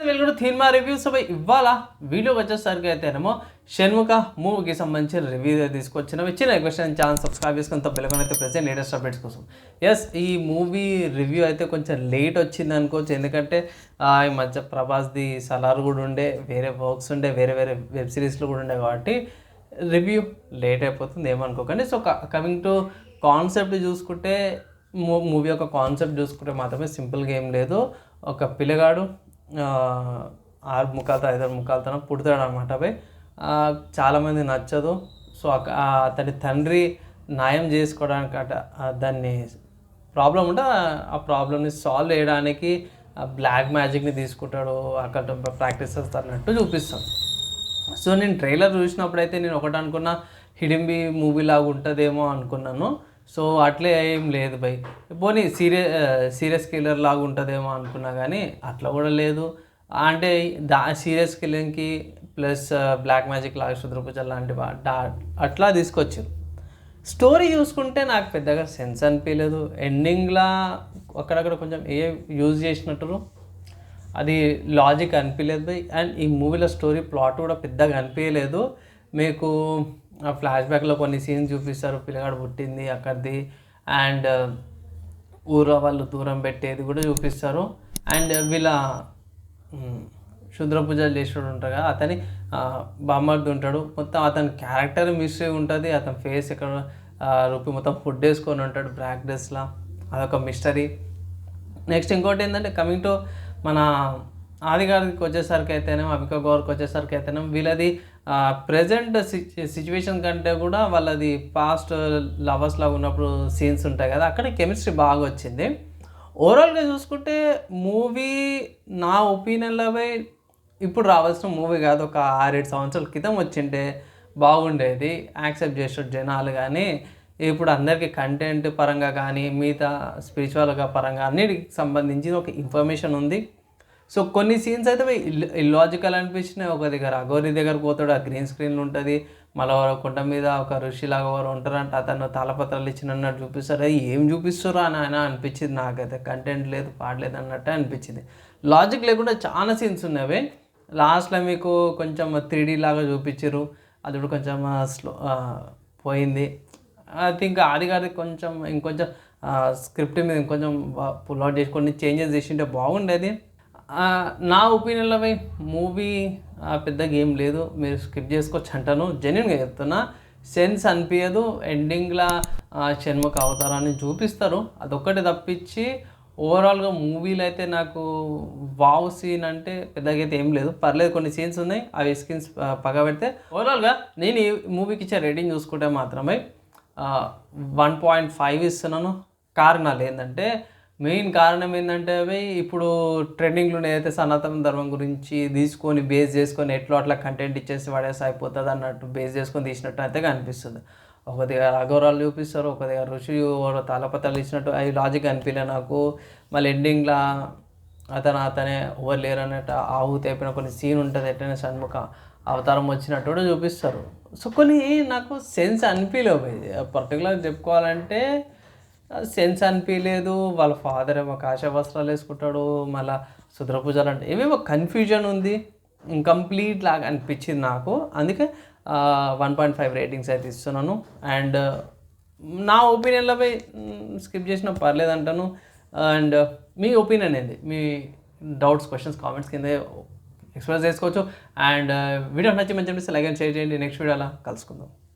వెలుగుడు cinema reviews అవి ఇవ్వాల? వీడియోకి వచ్చేసరికి అయితేనేమో షణ్ముఖ మూవీకి సంబంధించిన రివ్యూ తీసుకొచ్చిన చిన్న క్వశ్చన్ ఛానల్ సబ్స్క్రైబ్ చేసుకుని తప్పలేకొని అయితే ప్రజెంట్ లేటెస్ట్ అప్డేట్స్ కోసం. ఎస్ ఈ మూవీ రివ్యూ అయితే కొంచెం లేట్ వచ్చింది అనుకోవచ్చు. ఎందుకంటే ఆ, ఈ మధ్య ప్రభాస్ది సలార్ కూడా ఉండే వేరే వర్క్స్ ఉండే వేరే వేరే వెబ్ సిరీస్లు కూడా ఉండే కాబట్టి రివ్యూ లేట్ అయిపోతుంది. ఏమనుకోకండి. సో కమింగ్ టు కాన్సెప్ట్ చూసుకుంటే మూవీ యొక్క కాన్సెప్ట్ చూసుకుంటే మాత్రమే సింపుల్గా ఏం లేదు. ఒక పిల్లగాడు ఆరు ముఖాలతో ఐదారు ముఖాలతో పుడతాడు అనమాట అవి చాలామంది నచ్చదు. సో అతని తండ్రి న్యాయం చేసుకోవడానికి అట దాన్ని ప్రాబ్లం ఉంటే ఆ- ప్రాబ్లమ్ని సాల్వ్ చేయడానికి బ్లాక్ మ్యాజిక్ని తీసుకుంటాడు అక్కడ ప్రాక్టీస్ అన్నట్టు చూపిస్తాం. సో నేను ట్రైలర్ చూసినప్పుడైతే నేను ఒకటి అనుకున్నా హిడింబి మూవీ లాగా ఉంటుందేమో అనుకున్నాను. సో అట్లే ఏం లేదు బై పోనీ సీరియస్ సీరియస్ కిల్లర్ లాగా ఉంటుందేమో అనుకున్నా కానీ అట్లా కూడా లేదు. అంటే దా సీరియస్ కిల్లింగ్కి ప్లస్ బ్లాక్ మ్యాజిక్ లాగా శుద్రపూజ లాంటి అట్లా తీసుకొచ్చారు. స్టోరీ చూసుకుంటే నాకు పెద్దగా సెన్స్ అనిపించలేదు ఎండింగ్లా అక్కడక్కడ కొంచెం ఏ యూజ్ చేసినట్టు అది లాజిక్ అనిపించలేదు అండ్ ఈ మూవీలో స్టోరీ ప్లాట్ కూడా పెద్దగా అనిపించలేదు మీకు ఫ్లాష్ బ్యాక్లో కొన్ని సీన్స్ చూపిస్తారు. పిల్లగాడు పుట్టింది అక్కడిది. అండ్ uh, ఊర వాళ్ళు దూరం పెట్టేది కూడా చూపిస్తారు. అండ్ uh, వీళ్ళ శుద్ర పూజలు చేసేవాడు ఉంటారు కదా అతని బామ్మర్ది ఉంటాడు. మొత్తం అతని క్యారెక్టర్ మిస్టరీ ఉంటుంది. అతని ఫేస్ ఇక్కడ రూపీ మొత్తం ఫుడ్ వేసుకొని ఉంటాడు బ్లాక్ డ్రెస్లా అదొక మిస్టరీ నెక్స్ట్ ఇంకోటి ఏంటంటే కమింగ్ టు మన ఆదిగారికి వచ్చేసరికి అయితేనేమో అమిక గౌర్కి వచ్చేసరికి అయితేనేమో వీళ్ళది ప్రజెంట్ సిచ్యువేషన్ కంటే కూడా వాళ్ళది పాస్ట్ లవర్స్ లాగా ఉన్నప్పుడు సీన్స్ ఉంటాయి కదా అక్కడ కెమిస్ట్రీ బాగా వచ్చింది. ఓవరాల్గా చూసుకుంటే మూవీ నా ఒపీనియన్లో ఇప్పుడు రావాల్సిన మూవీ కాదు ఒక ఆరేడు సంవత్సరాల క్రితం వచ్చింటే బాగుండేది. యాక్సెప్ట్ చేసే జనాలు కానీ ఇప్పుడు అందరికీ కంటెంట్ పరంగా కానీ మిగతా స్పిరిచువల్గా పరంగా అన్నిటికి సంబంధించి ఒక ఇన్ఫర్మేషన్ ఉంది. సో కొన్ని సీన్స్ అయితే ఇల్లాజికల్ అనిపించినాయి. ఒక దగ్గర అగోరి దగ్గర పోతాడు ఆ గ్రీన్ స్క్రీన్ ఉంటుంది. మళ్ళీ కుంట మీద ఒక ఋషిలాగా ఎవరు ఉంటారంట అతను తాళపత్రాలు ఇచ్చినట్టు చూపిస్తారు అది ఏం చూపిస్తారో అని ఆయన అనిపించింది నాకైతే. కంటెంట్ లేదు పాడలేదు అన్నట్టు అనిపించింది. లాజిక్ లేకుండా చాలా సీన్స్ ఉన్నవి. లాస్ట్లో మీకు కొంచెం త్రీ లాగా చూపించారు అది కూడా కొంచెం స్లో పోయింది. ఐ థింక్ అది కాదు కొంచెం ఇంకొంచెం స్క్రిప్ట్ మీద ఇంకొంచెం పుల్ అవుట్ చేసి కొన్ని చేంజెస్ చేసింటే బాగుండేది. నా ఒపీనియన్లో మూవీ పెద్దగా ఏం లేదు. మీరు స్కిప్ చేసుకోవచ్చు అంటాను. జెన్యున్గా చెప్తున్నా సెన్స్ అనిపించదు ఎండింగ్లా షణ్ముఖ అవతారాన్ని చూపిస్తారు. అదొక్కటి తప్పించి ఓవరాల్గా మూవీలో అయితే నాకు వావ్ సీన్ అంటే పెద్దగా అయితే ఏం లేదు. పర్లేదు కొన్ని సీన్స్ ఉన్నాయి. అవి స్కిన్స్ పగబెడితే ఓవరాల్గా నేను ఈ మూవీకి ఇచ్చే రేటింగ్ చూసుకుంటే మాత్రమే వన్ పాయింట్ ఫైవ్ ఇస్తున్నాను. కారణాలు ఏంటంటే మెయిన్ కారణం ఏంటంటే అవి ఇప్పుడు ట్రెండింగ్లో ఏదైతే సనాతన ధర్మం గురించి తీసుకొని బేస్ చేసుకొని ఎట్లా అట్లా కంటెంట్ ఇచ్చేసి పడేసి అయిపోతుంది అన్నట్టు బేస్ చేసుకొని తీసినట్టు అయితే కనిపిస్తుంది. ఒక దగ్గర అఘోరాలు చూపిస్తారు ఒక దగ్గర ఋషి తాళపత్రాలు ఇచ్చినట్టు అవి లాజిక్ అనిపించలే నాకు. మళ్ళీ ఎండింగ్లో అతను అతనే ఎవరు లేరు అన్నట్టు ఆహుతి కొన్ని సీన్ ఉంటుంది ఎట్లనే షణ్ముఖ అవతారం వచ్చినట్టు కూడా చూపిస్తారు. సో కొన్ని నాకు సెన్స్ అనిపించలేవు పర్టికులర్ చెప్పుకోవాలంటే సెన్స్ అనిపించలేదు వాళ్ళ ఫాదర్ ఏమో కాషా వస్త్రాలు వేసుకుంటాడు. మళ్ళీ సుద్రపూజలు అంటే ఏమేమో కన్ఫ్యూజన్ ఉంది. ఇంకంప్లీట్ లాగా అనిపించింది నాకు. అందుకే వన్ పాయింట్ ఫైవ్ రేటింగ్స్ అయితే ఇస్తున్నాను. అండ్ నా ఒపీనియన్లో పోయి స్కిప్ చేసినా పర్లేదు అంటాను. అండ్ మీ ఒపీనియన్ ఏంది? మీ డౌట్స్ క్వశ్చన్స్ కామెంట్స్ కింద ఎక్స్ప్రెస్ చేసుకోవచ్చు. అండ్ వీడియో నచ్చి మంచి అనిపిస్తే లైక్ అండ్ షేర్ చేయండి. నెక్స్ట్ వీడియోలో కలుసుకుందాం.